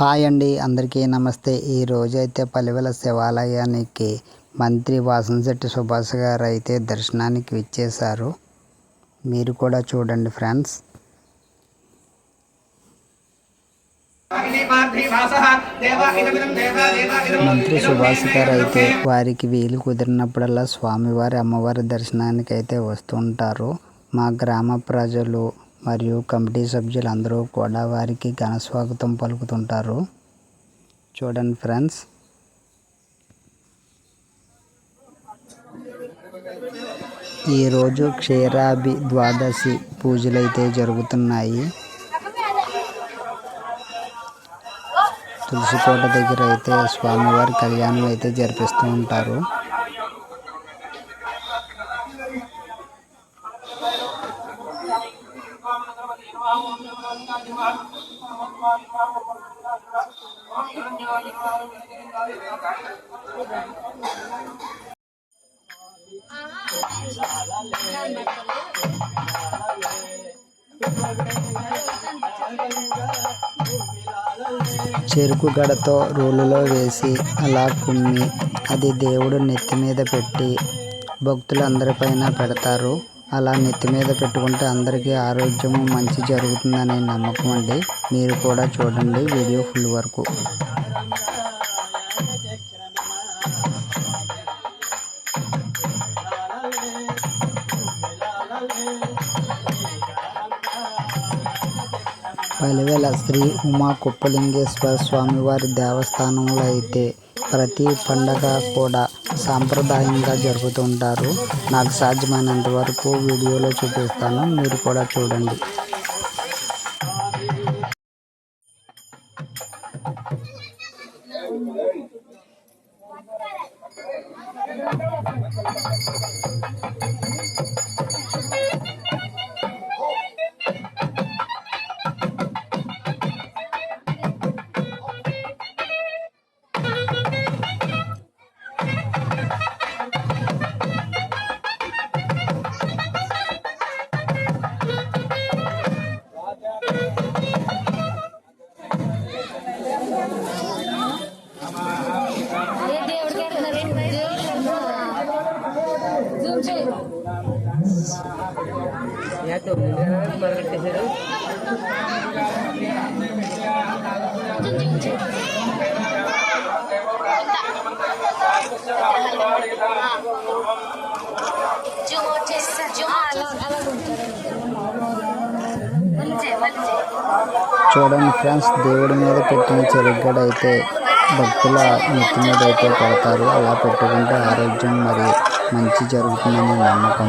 Hi అండి. అందరికీ నమస్తే. ఈ అయితే పలివెల శివాలయానికి మంత్రి వాసనశెట్టి సుభాష్ గారు అయితే దర్శనానికి విచ్చేశారు. మీరు కూడా చూడండి ఫ్రెండ్స్. మంత్రి సుభాష్ గారు అయితే వారికి వీలు కుదిరినప్పుడల్లా స్వామివారి అమ్మవారి దర్శనానికి అయితే వస్తుంటారు మా గ్రామ ప్రజలు మరియు కమిటీ సభ్యులు అందరూ కూడా వారికి ఘన స్వాగతం పలుకుతుంటారు. చూడండి ఫ్రెండ్స్. ఈరోజు క్షీరాభి ద్వాదశి పూజలు అయితే జరుగుతున్నాయి. తులసికోట దగ్గర అయితే స్వామివారి కళ్యాణం అయితే జరిపిస్తూ ఉంటారు. చెరుకు గడతో రోలులో వేసి అలా కుమ్మి అది దేవుడు నెత్తి మీద పెట్టి భక్తులందరిపైన పెడతారు. అలా నెత్తి మీద పెట్టుకుంటే అందరికీ ఆరోగ్యము మంచి జరుగుతుందనే నమ్మకం అండి. మీరు కూడా చూడండి వీడియో ఫుల్ వరకు. పలివెల శ్రీ ఉమా కుప్పలింగేశ్వర స్వామివారి దేవస్థానంలో అయితే ప్రతి పండగ కూడా సాంప్రదాయంగా జరుపుతుంటారు. నాకు సాధ్యమైనంత వరకు వీడియోలో చూపిస్తాను. మీరు కూడా చూడండి. మళ్ళీ చేయి చూడండి ఫ్రెండ్స్ దేవుడి మీద పెట్టిన చెరుగడ అయితే భక్తుల నెత్తి మీద అయితే పెడతారు అలా పెట్టుకుంటే ఆరోగ్యం మరి మంచి జరుగుతుందని నమ్మకం.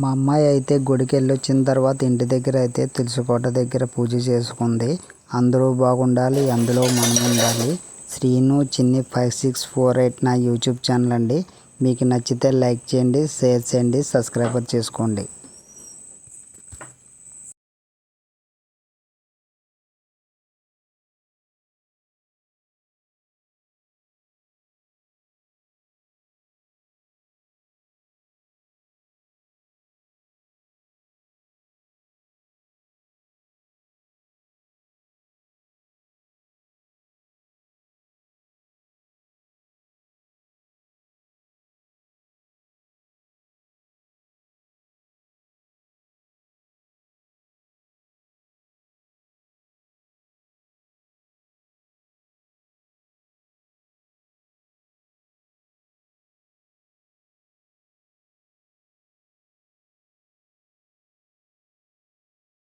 మా అమ్మాయి అయితే గుడికి వచ్చిన తర్వాత ఇంటి దగ్గర అయితే తులసికోట దగ్గర పూజ చేసుకుంది. అందరూ బాగుండాలి అందులో మనం ఉండాలి. Srinu Chinni five six four eight నా యూట్యూబ్ ఛానల్ అండి. మీకు నచ్చితే లైక్ చేయండి షేర్ చేయండి సబ్స్క్రైబర్ చేసుకోండి.